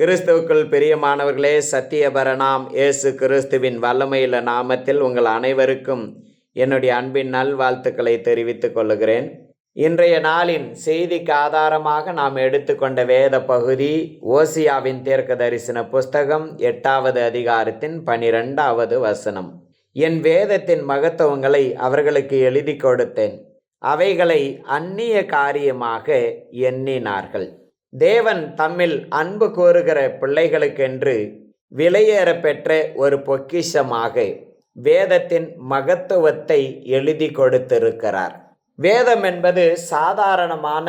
கிறிஸ்துவுக்குள் பிரியமானவர்களே சத்தியபரணாம் இயேசு கிறிஸ்துவின் வல்லமையில நாமத்தில் உங்கள் அனைவருக்கும் என்னுடைய அன்பின் நல்வாழ்த்துக்களை தெரிவித்துக் கொள்கிறேன். இன்றைய நாளின் செய்திக்கு ஆதாரமாக நாம் எடுத்துக்கொண்ட வேத பகுதி ஓசியாவின் தீர்க்க தரிசன புஸ்தகம் எட்டாவது அதிகாரத்தின் பனிரெண்டாவது வசனம். என் வேதத்தின் மகத்துவங்களை அவர்களுக்கு எழுதி கொடுத்தேன். அவைகளை அந்நிய காரியமாக எண்ணினார்கள். தேவன் தம்மில் அன்பு கூறுகிற பிள்ளைகளுக்கென்று விலையேற பெற்ற ஒரு பொக்கிஷமாக வேதத்தின் மகத்துவத்தை எழுதி கொடுத்திருக்கிறார். வேதம் என்பது சாதாரணமான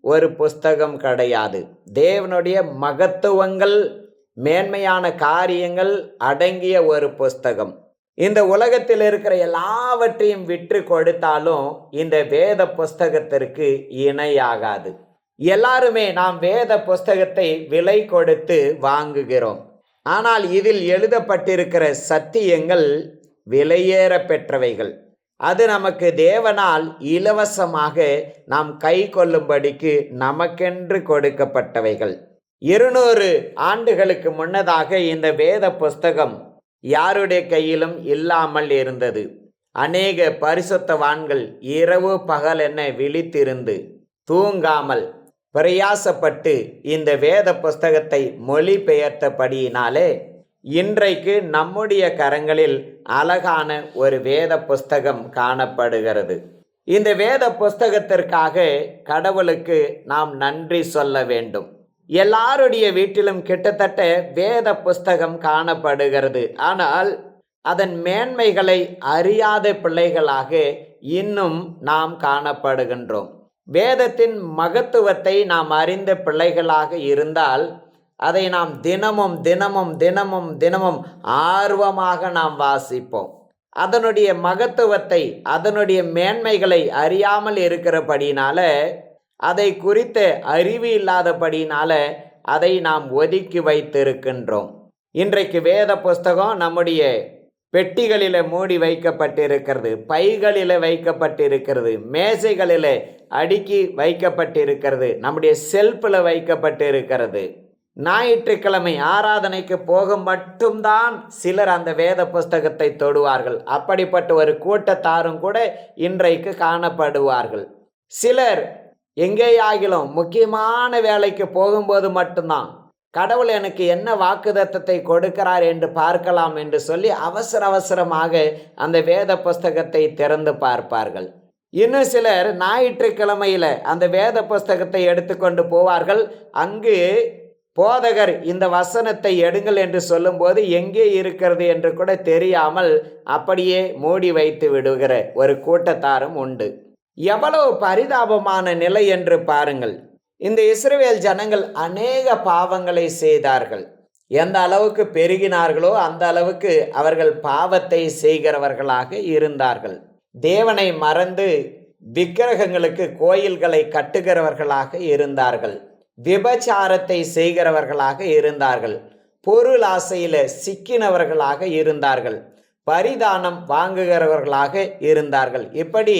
ஒரு புஸ்தகம் கிடையாது. தேவனுடைய மகத்துவங்கள் மேன்மையான காரியங்கள் அடங்கிய ஒரு புஸ்தகம். இந்த உலகத்தில் இருக்கிற எல்லாவற்றையும் விற்று கொடுத்தாலும் இந்த வேத புஸ்தகத்திற்கு இணையாகாது. எல்லாருமே நாம் வேத புஸ்தகத்தை விலை கொடுத்து வாங்குகிறோம். ஆனால் இதில் எழுதப்பட்டிருக்கிற சத்தியங்கள் விலையேற பெற்றவைகள். அது நமக்கு தேவனால் இலவசமாக நாம் கை கொள்ளும்படிக்கு நமக்கென்று கொடுக்கப்பட்டவைகள். இருநூறு ஆண்டுகளுக்கு முன்னதாக இந்த வேத புஸ்தகம் யாருடைய கையிலும் இல்லாமல் இருந்தது. அநேக பரிசுத்தவான்கள் இரவு பகல் என விழித்திருந்து தூங்காமல் பிரயாசப்பட்டு இந்த வேத புஸ்தகத்தை மொழிபெயர்த்தபடியினாலே இன்றைக்கு நம்முடைய கரங்களில் அழகான ஒரு வேத புஸ்தகம் காணப்படுகிறது. இந்த வேத புஸ்தகத்திற்காக கடவுளுக்கு நாம் நன்றி சொல்ல வேண்டும். எல்லாருடைய வீட்டிலும் கிட்டத்தட்ட வேத புஸ்தகம் காணப்படுகிறது. ஆனால் அதன் மேன்மைகளை அறியாத பிள்ளைகளாக இன்னும் நாம் காணப்படுகின்றோம். வேதத்தின் மகத்துவத்தை நாம் அறிந்த பிள்ளைகளாக இருந்தால் அதை நாம் தினமும் தினமும் தினமும் தினமும் ஆர்வமாக நாம் வாசிப்போம். அதனுடைய மகத்துவத்தை அதனுடைய மேன்மைகளை அறியாமல் இருக்கிறபடினால அதை குறித்த அறிவு இல்லாதபடினால அதை நாம் ஒதுக்கி வைத்திருக்கின்றோம். இன்றைக்கு வேத புஸ்தகம் நம்முடைய பெட்டிகளில் மூடி வைக்கப்பட்டிருக்கிறது பைகளில் வைக்கப்பட்டிருக்கிறது மேசைகளில் அடுக்கி வைக்கப்பட்டிருக்கிறது நம்முடைய செல்ஃபில் வைக்கப்பட்டிருக்கிறது. ஞாயிற்றுக்கிழமை ஆராதனைக்கு போக மட்டும்தான் சிலர் அந்த வேத புஸ்தகத்தை தொடுவார்கள். அப்படிப்பட்ட ஒரு கூட்டத்தாரும் கூட இன்றைக்கு காணப்படுவார்கள். சிலர் எங்கேயாகிலும் முக்கியமான வேலைக்கு போகும்போது மட்டும்தான் கடவுள் எனக்கு என்ன வாக்குதத்தத்தை கொடுக்கிறார் என்று பார்க்கலாம் என்று சொல்லி அவசர அவசரமாக அந்த வேத புஸ்தகத்தை திறந்து பார்ப்பார்கள். இன்னும் சிலர் ஞாயிற்றுக்கிழமையில் அந்த வேத புஸ்தகத்தை எடுத்துக்கொண்டு போவார்கள். அங்கு போதகர் இந்த வசனத்தை எடுங்கள் என்று சொல்லும்போது எங்கே இருக்கிறது என்று கூட தெரியாமல் அப்படியே மூடி வைத்து விடுகிற ஒரு கூட்டத்தாரும் உண்டு. எவ்வளவு பரிதாபமான நிலை என்று பாருங்கள். இந்த இஸ்ரவேல் ஜனங்கள் அநேக பாவங்களை செய்தார்கள். எந்த அளவுக்கு பெருகினார்களோ அந்த அளவுக்கு அவர்கள் பாவத்தை செய்கிறவர்களாக இருந்தார்கள். தேவனை மறந்து விக்கிரகங்களுக்கு கோயில்களை கட்டுகிறவர்களாக இருந்தார்கள். விபச்சாரத்தை செய்கிறவர்களாக இருந்தார்கள். பொருள் ஆசையில் சிக்கினவர்களாக இருந்தார்கள். பரிதானம் வாங்குகிறவர்களாக இருந்தார்கள். இப்படி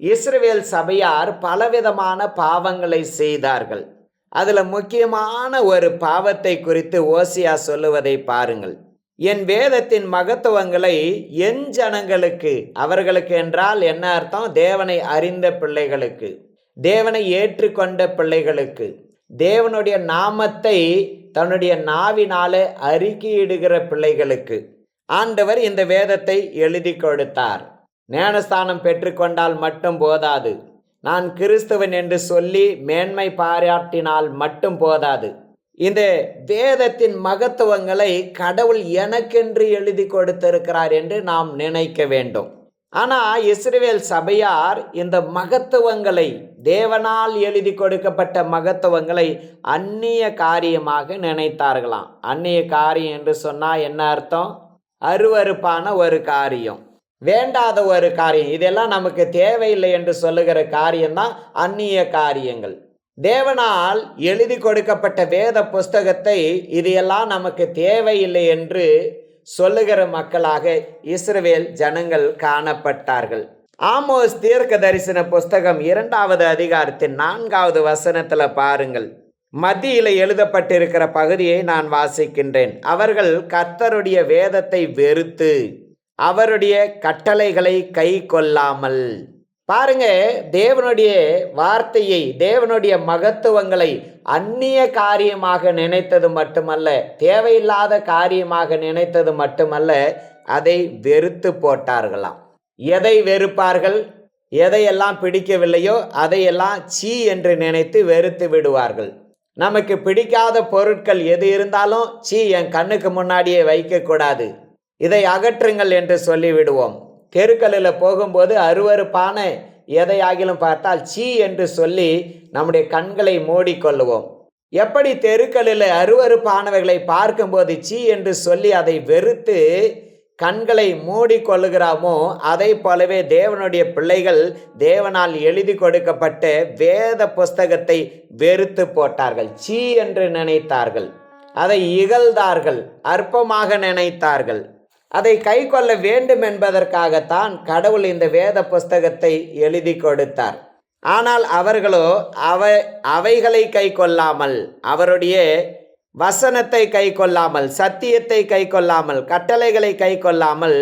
இஸ்ரவேல் சபையார் பலவிதமான பாவங்களை செய்தார்கள். அதில் முக்கியமான ஒரு பாவத்தை குறித்து ஓசியா சொல்லுவதை பாருங்கள். என் வேதத்தின் மகத்துவங்களை என் ஜனங்களுக்கு அவர்களுக்கு என்றால் என்ன அர்த்தம்? தேவனை அறிந்த பிள்ளைகளுக்கு தேவனை ஏற்றுக்கொண்ட பிள்ளைகளுக்கு தேவனுடைய நாமத்தை தன்னுடைய நாவினாலே அறிக்கையிடுகிற பிள்ளைகளுக்கு ஆண்டவர் இந்த வேதத்தை எழுதி கொடுத்தார். ஞானஸ்தானம் பெற்றுக்கொண்டால் மட்டும் போதாது. நான் கிறிஸ்துவன் என்று சொல்லி மேன்மை பாராட்டினால் மட்டும் போதாது. இந்த வேதத்தின் மகத்துவங்களை கடவுள் எனக்கென்று எழுதி கொடுத்திருக்கிறார் என்று நாம் நினைக்க வேண்டும். ஆனால் இஸ்ரேல் சபையார் இந்த மகத்துவங்களை தேவனால் எழுதி கொடுக்கப்பட்ட மகத்துவங்களை அந்நிய காரியமாக நினைத்தார்களாம். அந்நிய காரியம் என்று சொன்னால் என்ன அர்த்தம்? அருவறுப்பான ஒரு காரியம். வேண்டாத ஒரு காரியம். இதெல்லாம் நமக்கு தேவையில்லை என்று சொல்லுகிற காரியம்தான் அந்நிய காரியங்கள். தேவனால் எழுதி கொடுக்கப்பட்ட வேத புஸ்தகத்தை இதையெல்லாம் நமக்கு தேவையில்லை என்று சொல்லுகிற மக்களாக இஸ்ரவேல் ஜனங்கள் காணப்பட்டார்கள். ஆமோஸ் தீர்க்க தரிசன புஸ்தகம் இரண்டாவது அதிகாரத்தின் நான்காவது வசனத்தில் பாருங்கள். மத்தியில் எழுதப்பட்டிருக்கிற பகுதியை நான் வாசிக்கின்றேன். அவர்கள் கர்த்தருடைய வேதத்தை வெறுத்து அவருடைய கட்டளைகளை கை கொள்ளாமல். பாருங்க தேவனுடைய வார்த்தையை தேவனுடைய மகத்துவங்களை அந்நிய காரியமாக நினைத்தது மட்டுமல்ல தேவையில்லாத காரியமாக நினைத்தது மட்டுமல்ல அதை வெறுத்து போட்டார்களாம். எதை வெறுப்பார்கள்? எதையெல்லாம் பிடிக்கவில்லையோ அதையெல்லாம் சீ என்று நினைத்து வெறுத்து விடுவார்கள். நமக்கு பிடிக்காத பொருட்கள் எது இருந்தாலும் சீ என் கண்ணுக்கு முன்னாடியே வைக்கக்கூடாது. இதை அகற்றுங்கள் என்று சொல்லிவிடுவோம். தெருக்களில் போகும்போது அருவருப்பான எதையாகிலும் பார்த்தால் சீ என்று சொல்லி நம்முடைய கண்களை மூடிக்கொள்ளுவோம். எப்படி தெருக்களில் அருவருப்பானவைகளை பார்க்கும்போது சீ என்று சொல்லி அதை வெறுத்து கண்களை மூடிக்கொள்ளுகிறாமோ அதை போலவே தேவனுடைய பிள்ளைகள் தேவனால் எழுதி கொடுக்கப்பட்ட வேத புஸ்தகத்தை வெறுத்து போட்டார்கள். சீ என்று நினைத்தார்கள். அதை இகழ்ந்தார்கள். அற்பமாக நினைத்தார்கள். அதை கை கொள்ள வேண்டும் என்பதற்காகத்தான் கடவுள் இந்த வேத புஸ்தகத்தை எழுதி கொடுத்தார். ஆனால் அவர்களோ அவை அவைகளை கை கொள்ளாமல் அவருடைய வசனத்தை கை கொள்ளாமல் சத்தியத்தை கை கொள்ளாமல் கட்டளைகளை கை கொள்ளாமல்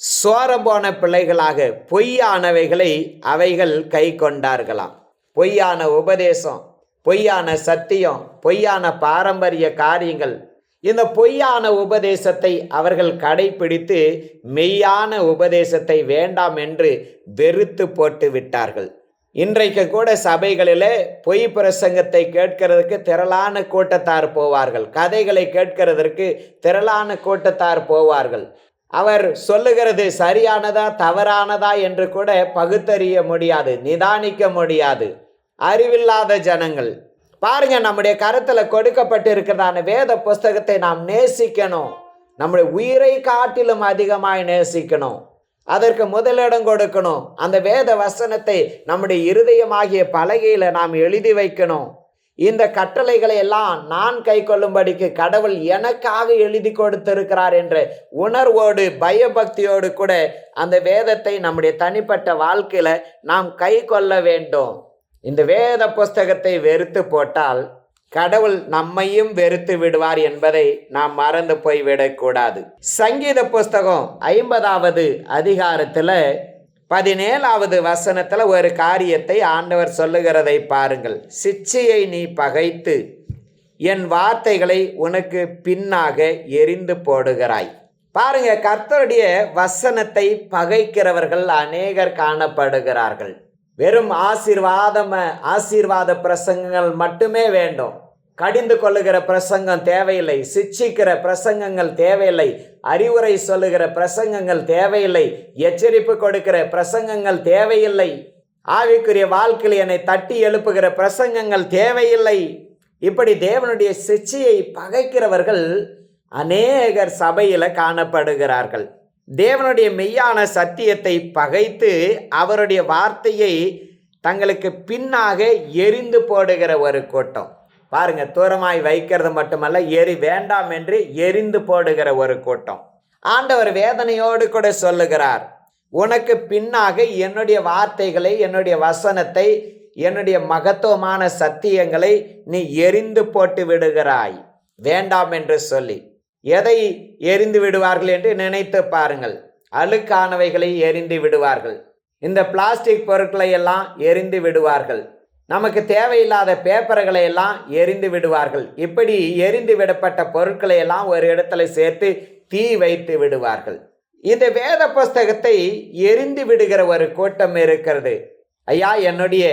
சோரம் போன பிள்ளைகளாக பொய்யானவைகளை அவைகள் கை கொண்டார்களாம் பொய்யான உபதேசம் பொய்யான சத்தியம் பொய்யான பாரம்பரிய காரியங்கள் இந்த பொய்யான உபதேசத்தை அவர்கள் கடைபிடித்து மெய்யான உபதேசத்தை வேண்டாம் என்று வெறுத்து போட்டு விட்டார்கள். இன்றைக்கு கூட சபைகளில் பொய் பிரசங்கத்தை கேட்கிறதுக்கு திரளான கூட்டத்தார் போவார்கள். கதைகளை கேட்கிறதற்கு திரளான கூட்டத்தார் போவார்கள். அவர் சொல்லுகிறது சரியானதா தவறானதா என்று கூட பகுத்தறிய முடியாது நிதானிக்க முடியாது. அறிவில்லாத ஜனங்கள். பாருங்க நம்முடைய கருத்துல கொடுக்கப்பட்டு இருக்கிறதான வேத புஸ்தகத்தை நாம் நேசிக்கணும். நம்முடைய உயிரை காட்டிலும் அதிகமாய் நேசிக்கணும். அதற்கு முதலிடம் கொடுக்கணும். அந்த வேத வசனத்தை நம்முடைய இருதயமாகிய பலகையில் நாம் எழுதி வைக்கணும். இந்த கட்டளைகளை எல்லாம் நான் கை கொள்ளும்படிக்கு கடவுள் எனக்காக எழுதி கொடுத்திருக்கிறார் என்ற உணர்வோடு பயபக்தியோடு கூட அந்த வேதத்தை நம்முடைய தனிப்பட்ட வாழ்க்கையில நாம் கை கொள்ள வேண்டும். இந்த வேத புஸ்தகத்தை வெறுத்து போட்டால் கடவுள் நம்மையும் வெறுத்து விடுவார் என்பதை நாம் மறந்து போய் விடக்கூடாது சங்கீத புஸ்தகம் ஐம்பதாவது அதிகாரத்தில் பதினேழாவது வசனத்தில் ஒரு காரியத்தை ஆண்டவர் சொல்லுகிறதை பாருங்கள். சிச்சையை நீ பகைத்து என் வார்த்தைகளை உனக்கு பின்னாக எரிந்து போடுகிறாய். பாருங்க கர்த்தருடைய வசனத்தை பகைக்கிறவர்கள் அநேகர் காணப்படுகிறார்கள். வெறும் ஆசீர்வாதம் ஆசீர்வாத பிரசங்கங்கள் மட்டுமே வேண்டும். கடிந்து கொள்ளுகிற பிரசங்கம் தேவையில்லை. சிச்சிக்கிற பிரசங்கங்கள் தேவையில்லை. அறிவுரை சொல்லுகிற பிரசங்கங்கள் தேவையில்லை. எச்சரிப்பு கொடுக்கிற பிரசங்கங்கள் தேவையில்லை. ஆவிக்குரிய வாழ்க்கையில் என்னை தட்டி எழுப்புகிற பிரசங்கங்கள் தேவையில்லை. இப்படி தேவனுடைய சிச்சையை பகைக்கிறவர்கள் அநேகர் சபையில் காணப்படுகிறார்கள். தேவனுடைய மெய்யான சத்தியத்தை பகைத்து அவருடைய வார்த்தையை தங்களுக்கு பின்னாக எரிந்து போடுகிற ஒரு கூட்டம். பாருங்க தூரமாய் வைக்கிறது மட்டுமல்ல எரி வேண்டாம் என்று எரிந்து போடுகிற ஒரு கூட்டம். ஆண்டவர் வேதனையோடு கூட சொல்லுகிறார் உனக்கு பின்னாக என்னுடைய வார்த்தைகளை என்னுடைய வசனத்தை என்னுடைய மகத்துவமான சத்தியங்களை நீ எரிந்து போட்டு விடுகிறாய். வேண்டாம் என்று சொல்லி. எதை எரிந்து விடுவார்கள் என்று நினைத்து பாருங்கள். அழுக்கானவைகளை எரிந்து விடுவார்கள். இந்த பிளாஸ்டிக் பொருட்களை எல்லாம் எரிந்து விடுவார்கள். நமக்கு தேவையில்லாத பேப்பர்களை எல்லாம் எரிந்து விடுவார்கள். இப்படி எரிந்து விடப்பட்ட பொருட்களை எல்லாம் ஒரு இடத்துல சேர்த்து தீ வைத்து விடுவார்கள். இந்த வேத புஸ்தகத்தை எரிந்து விடுகிற ஒரு கூட்டம் இருக்கிறது. ஐயா என்னுடைய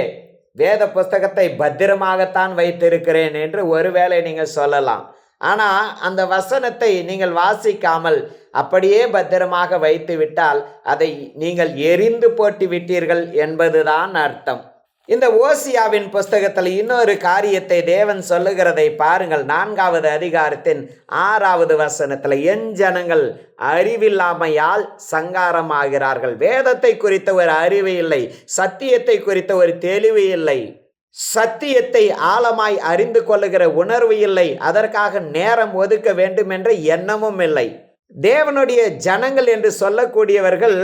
வேத புஸ்தகத்தை பத்திரமாகத்தான் வைத்திருக்கிறேன் என்று ஒருவேளை நீங்கள் சொல்லலாம். ஆனால் அந்த வசனத்தை நீங்கள் வாசிக்காமல் அப்படியே பத்திரமாக வைத்து விட்டால் அதை நீங்கள் எரிந்து போட்டு விட்டீர்கள் என்பதுதான் அர்த்தம். இந்த ஓசியாவின் புஸ்தகத்தில் இன்னொரு காரியத்தை தேவன் சொல்லுகிறதை பாருங்கள். நான்காவது அதிகாரத்தின் ஆறாவது வசனத்தில் என் ஜனங்கள் அறிவில்லாமையால் சங்காரமாகிறார்கள். வேதத்தை குறித்த ஒரு அறிவு இல்லை. சத்தியத்தை குறித்த ஒரு தெளிவு இல்லை. சத்தியத்தை ஆழமாய் அறிந்து கொள்ளுகிற உணர்வு இல்லை. அதற்காக நேரம் ஒதுக்க வேண்டும் என்ற எண்ணமும் இல்லை. தேவனுடைய ஜனங்கள் என்று சொல்லக்கூடியவர்கள்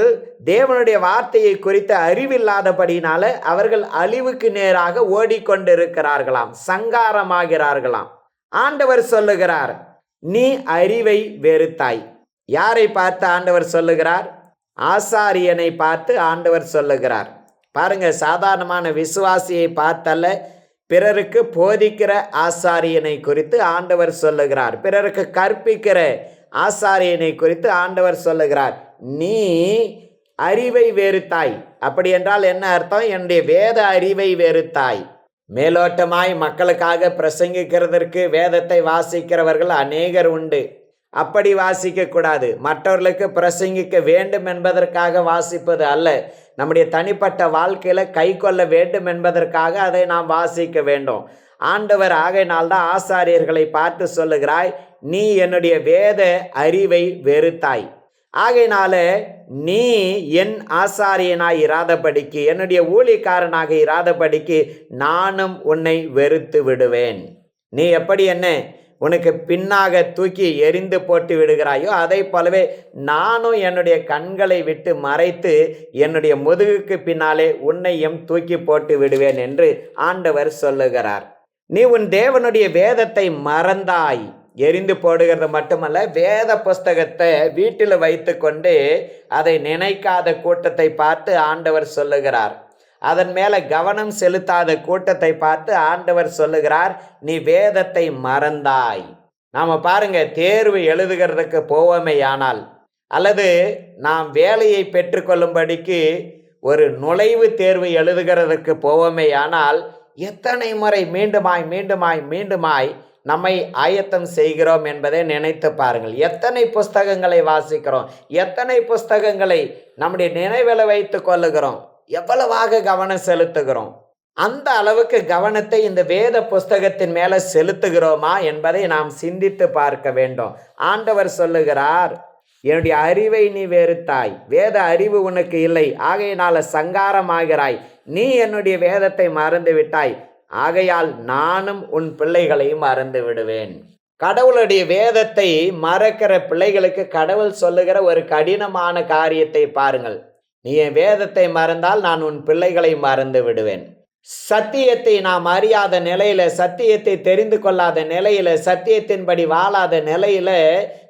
தேவனுடைய வார்த்தையை குறித்த அறிவில்லாதபடினால அவர்கள் அழிவுக்கு நேராக ஓடிக்கொண்டிருக்கிறார்களாம். சங்காரமாகிறார்களாம். ஆண்டவர் சொல்லுகிறார் நீ அறிவை வெறுத்தாய். யாரை பார்த்து ஆண்டவர் சொல்லுகிறார்? ஆசாரியனை பார்த்து ஆண்டவர் சொல்லுகிறார். பாருங்க சாதாரணமான விசுவாசியை பார்த்தல்ல பிறருக்கு போதிக்கிற ஆசாரியனை குறித்து ஆண்டவர் சொல்லுகிறார். பிறருக்கு கற்பிக்கிற ஆசாரியனை குறித்து ஆண்டவர் சொல்லுகிறார். நீ அறிவை வெறுத்தாய் அப்படி என்றால் என்ன அர்த்தம்? என்னுடைய வேத அறிவை வெறுத்தாய் மேலோட்டமாய் மக்களுக்காக பிரசங்கிக்கிறதற்கு வேதத்தை வாசிக்கிறவர்கள் அநேகர் உண்டு. அப்படி வாசிக்க கூடாது மற்றவர்களுக்கு பிரசங்கிக்க வேண்டும் என்பதற்காக வாசிப்பது அல்ல. நம்முடைய தனிப்பட்ட வாழ்க்கையில் கை கொள்ள வேண்டும் என்பதற்காக அதை நாம் வாசிக்க வேண்டும். ஆண்டவர் ஆகையினால்தான் ஆசாரியர்களை பார்த்து சொல்லுகிறாய் நீ என்னுடைய வேத அறிவை வெறுத்தாய். ஆகையினால நீ என் ஆசாரியனாய் இராதபடிக்கு என்னுடைய ஊழிக்காரனாக இராதபடிக்கு நானும் உன்னை வெறுத்து விடுவேன். நீ எப்படி என்ன? உனக்கு பின்னாக தூக்கி எரிந்து போட்டு விடுகிறாயோ அதை போலவே நானும் என்னுடைய கண்களை விட்டு மறைத்து என்னுடைய முதுகுக்கு பின்னாலே உன்னையும் தூக்கி போட்டு விடுவேன் என்று ஆண்டவர் சொல்லுகிறார். நீ உன் தேவனுடைய வேதத்தை மறந்தாய். எரிந்து போடுகிறது மட்டுமல்ல வேத புஸ்தகத்தை வீட்டில் வைத்துக்கொண்டு அதை நினைக்காத கூட்டத்தை பார்த்து ஆண்டவர் சொல்லுகிறார். அதன் மேலே கவனம் செலுத்தாத கூட்டத்தை பார்த்து ஆண்டவர் சொல்லுகிறார் நீ வேதத்தை மறந்தாய். நாம பாருங்க தேர்வு எழுதுகிறதுக்கு போவோமே ஆனால் அல்லது நாம் வேலையை பெற்றுக்கொள்ளும்படிக்கு ஒரு நுழைவு தேர்வு எழுதுகிறதுக்கு போவோமே ஆனால் எத்தனை முறை மீண்டுமாய் மீண்டுமாய் மீண்டுமாய் நம்மை ஆயத்தம் செய்கிறோம் என்பதை நினைத்து பாருங்கள். எத்தனை புஸ்தகங்களை வாசிக்கிறோம் எத்தனை புஸ்தகங்களை நம்முடைய நினைவில் வைத்து கொள்ளுகிறோம். எவ்வளவாக கவனம் செலுத்துகிறோம்? அந்த அளவுக்கு கவனத்தை இந்த வேத புஸ்தகத்தின் மேலே செலுத்துகிறோமா என்பதை நாம் சிந்தித்து பார்க்க வேண்டும். ஆண்டவர் சொல்லுகிறார் என்னுடைய அறிவை நீ வெறுத்தாய். வேத அறிவு உனக்கு இல்லை. ஆகையினால சங்காரமாகிறாய். நீ என்னுடைய வேதத்தை மறந்து விட்டாய் ஆகையால் நானும் உன் பிள்ளைகளையும் மறந்து விடுவேன் கடவுளுடைய வேதத்தை மறக்கிற பிள்ளைகளுக்கு கடவுள் சொல்லுகிற ஒரு கடினமான காரியத்தை பாருங்கள். நீ என் வேதத்தை மறந்தால் நான் உன் பிள்ளைகளை மறந்து விடுவேன். சத்தியத்தை நாம் அறியாத நிலையில சத்தியத்தை தெரிந்து கொள்ளாத நிலையில சத்தியத்தின்படி வாழாத நிலையில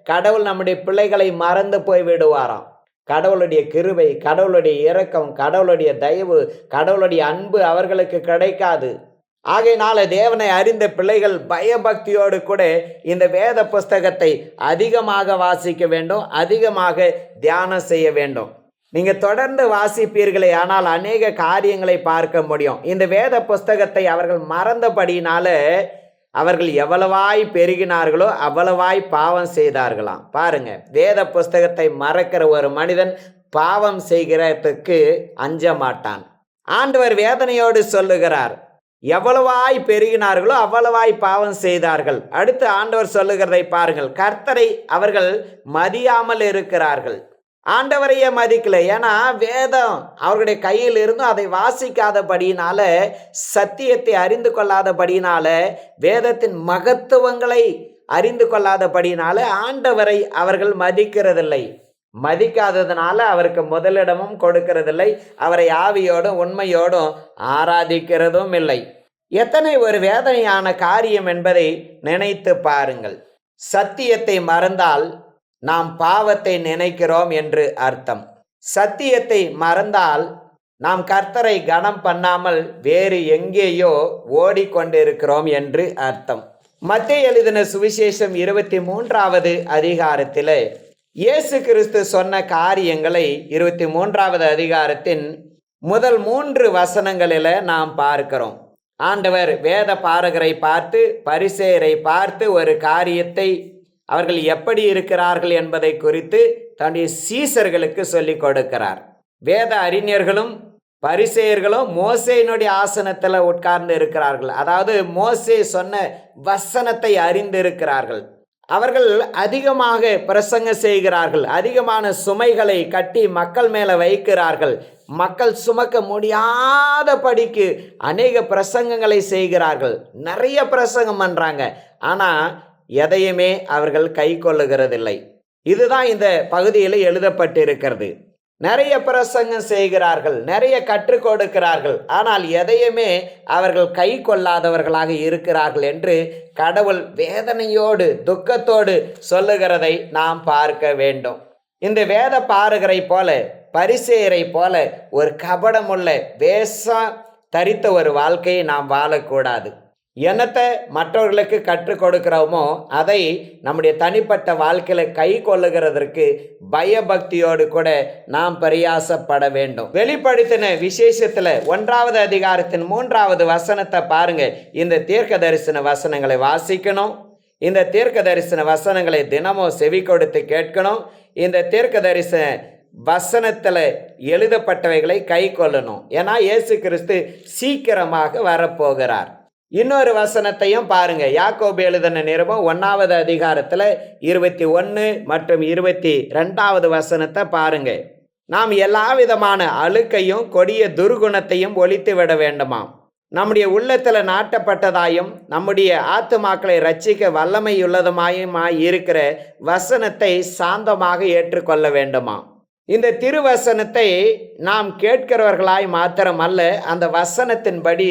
கடவுள் நம்முடைய பிள்ளைகளை மறந்து போய் விடுவாராம். கடவுளுடைய கிருபை கடவுளுடைய இரக்கம் கடவுளுடைய தயவு கடவுளுடைய அன்பு அவர்களுக்கு கிடைக்காது. ஆகையினால தேவனை அறிந்த பிள்ளைகள் பயபக்தியோடு கூட இந்த வேத புஸ்தகத்தை அதிகமாக வாசிக்க வேண்டும் அதிகமாக தியானம் செய்ய வேண்டும். நீங்கள் தொடர்ந்து வாசிப்பீர்களே ஆனால் அநேக காரியங்களை பார்க்க முடியும். இந்த வேத புஸ்தகத்தை அவர்கள் மறந்தபடினால அவர்கள் எவ்வளவாய் பெருகினார்களோ அவ்வளவாய் பாவம் செய்தார்களாம். பாருங்க வேத புஸ்தகத்தை மறக்கிற ஒரு மனிதன் பாவம் செய்கிறதுக்கு அஞ்ச மாட்டான் ஆண்டவர் வேதனையோடு சொல்லுகிறார் எவ்வளவாய் பெருகினார்களோ அவ்வளவாய் பாவம் செய்தார்கள். அடுத்து ஆண்டவர் சொல்லுகிறதை பாருங்கள் கர்த்தரை அவர்கள் மதியாமல் இருக்கிறார்கள். ஆண்டவரையே மதிக்கல. ஏன்னா வேதம் அவர்களுடைய கையில் இருந்தும் அதை வாசிக்காதபடியினால சத்தியத்தை அறிந்து கொள்ளாதபடியினால வேதத்தின் மகத்துவங்களை அறிந்து கொள்ளாதபடியினால ஆண்டவரை அவர்கள் மதிக்கிறதில்லை. மதிக்காததுனால அவருக்கு முதலிடமும் கொடுக்கிறதில்லை. அவரை ஆவியோடும் உண்மையோடும் ஆராதிக்கிறதும் இல்லை. எத்தனை ஒரு வேதனையான காரியம் என்பதை நினைத்து பாருங்கள். சத்தியத்தை மறந்தால் நாம் பாவத்தை நினைக்கிறோம் என்று அர்த்தம். சத்தியத்தை மறந்தால் நாம் கர்த்தரை கனம் பண்ணாமல் வேறு எங்கேயோ ஓடிக்கொண்டிருக்கிறோம் என்று அர்த்தம். மத்திய எழுதின சுவிசேஷம் இருபத்தி மூன்றாவது அதிகாரத்தில் இயேசு கிறிஸ்து சொன்ன காரியங்களை இருபத்தி மூன்றாவது அதிகாரத்தின் முதல் மூன்று வசனங்களில் நாம் பார்க்கிறோம். ஆண்டவர் வேத பாரகரை பார்த்து பரிசேரை பார்த்து ஒரு காரியத்தை அவர்கள் எப்படி இருக்கிறார்கள் என்பதை குறித்து தன்னுடைய சீசர்களுக்கு சொல்லிக் கொடுக்கிறார். வேத அறிஞர்களும் பரிசெயர்களும் மோசையினுடைய ஆசனத்தில் உட்கார்ந்து இருக்கிறார்கள். அதாவது மோசே சொன்ன வசனத்தை அறிந்திருக்கிறார்கள். அவர்கள் அதிகமாக பிரசங்க செய்கிறார்கள். அதிகமான சுமைகளை கட்டி மக்கள் மேலே வைக்கிறார்கள். மக்கள் சுமக்க முடியாதபடிக்கு அநேக பிரசங்கங்களை செய்கிறார்கள். நிறைய பிரசங்கம் பண்ணுறாங்க ஆனால் எதையுமே அவர்கள் கை கொள்ளுகிறதில்லை. இதுதான் இந்த பகுதியில் எழுதப்பட்டிருக்கிறது. நிறைய பிரசங்கம் செய்கிறார்கள் நிறைய கற்றுக் கொடுக்கிறார்கள். ஆனால் எதையுமே அவர்கள் கை கொள்ளாதவர்களாக இருக்கிறார்கள் என்று கடவுள் வேதனையோடு துக்கத்தோடு சொல்லுகிறதை நாம் பார்க்க வேண்டும். இந்த வேத பாருகரை போல பரிசேரை போல ஒரு கபடமுள்ள வேஷம் தரித்த ஒரு வாழ்க்கையை நாம் வாழக்கூடாது. என்னத்தை மற்றவர்களுக்கு கற்றுக் கொடுக்கிறோமோ அதை நம்முடைய தனிப்பட்ட வாழ்க்கையில் கை கொள்ளுகிறதற்கு பயபக்தியோடு கூட நாம் பிரயாசப்பட வேண்டும். வெளிப்படுத்தின விசேஷத்தில் ஒன்றாவது அதிகாரத்தின் மூன்றாவது வசனத்தை பாருங்க. இந்த தீர்க்க தரிசன வசனங்களை வாசிக்கணும். இந்த தீர்க்க தரிசன வசனங்களை தினமும் செவி கொடுத்து கேட்கணும். இந்த தீர்க்க தரிசன வசனத்தில் எழுதப்பட்டவைகளை கை கொள்ளணும். ஏன்னா இயேசு கிறிஸ்து சீக்கிரமாக வரப்போகிறார். இன்னொரு வசனத்தையும் பாருங்க. யாக்கோபு எழுதின நிருபம் ஒன்றாவது அதிகாரத்தில் இருபத்தி ஒன்று மற்றும் இருபத்தி ரெண்டாவது வசனத்தை பாருங்க. நாம் எல்லா விதமான அழுக்கையும் கொடிய துர்குணத்தையும் ஒழித்து விட வேண்டுமாம். நம்முடைய உள்ளத்தில் நாட்டப்பட்டதாயும் நம்முடைய ஆத்துமாக்களை ரட்சிக்க வல்லமையுள்ளதுமாயுமாய் இருக்கிற வசனத்தை சாந்தமாக ஏற்றுக்கொள்ள வேண்டுமாம். இந்த திருவசனத்தை நாம் கேட்கிறவர்களாய் மாத்திரமல்ல அந்த வசனத்தின்படி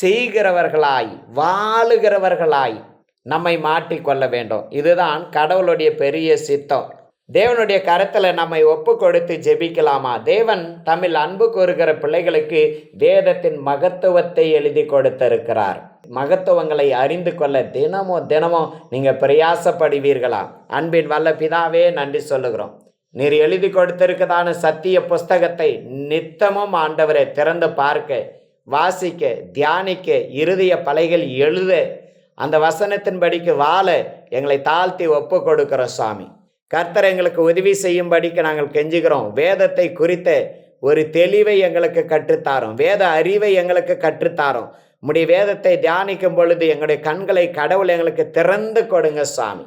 செய்கிறவர்களாய் வாழுகிறவர்களாய் நம்மை மாட்டிக்கொள்ள வேண்டும். இதுதான் கடவுளுடைய பெரிய சித்தம். தேவனுடைய கரத்தில் நம்மை ஒப்பு கொடுத்து ஜெபிக்கலாமா? தேவன் தமிழ் அன்பு கூறுகிற பிள்ளைகளுக்கு வேதத்தின் மகத்துவத்தை எழுதி கொடுத்திருக்கிறார். மகத்துவங்களை அறிந்து கொள்ள தினமும் தினமும் நீங்கள் பிரயாசப்படுவீர்களா? அன்பின் வல்ல பிதாவே நன்றி சொல்லுகிறோம். நீர் எழுதி கொடுத்திருக்கதான சத்திய புஸ்தகத்தை நித்தமும் ஆண்டவரை திறந்து பார்க்க வாசிக்க தியானிக்க இருதய பலைகள் எழுத அந்த வசனத்தின்படிக்கு வாழ எங்களை தாழ்த்தி ஒப்பு கொடுக்கிறோம் சாமி கர்த்தர் எங்களுக்கு உதவி செய்யும்படிக்கு நாங்கள் கெஞ்சுகிறோம். வேதத்தை குறித்த ஒரு தெளிவை எங்களுக்கு கற்றுத்தாரோம். வேத அறிவை எங்களுக்கு கற்றுத்தாரோம். உம்முடைய வேதத்தை தியானிக்கும் பொழுது எங்களுடைய கண்களை கடவுள் எங்களுக்கு திறந்து கொடுங்க சாமி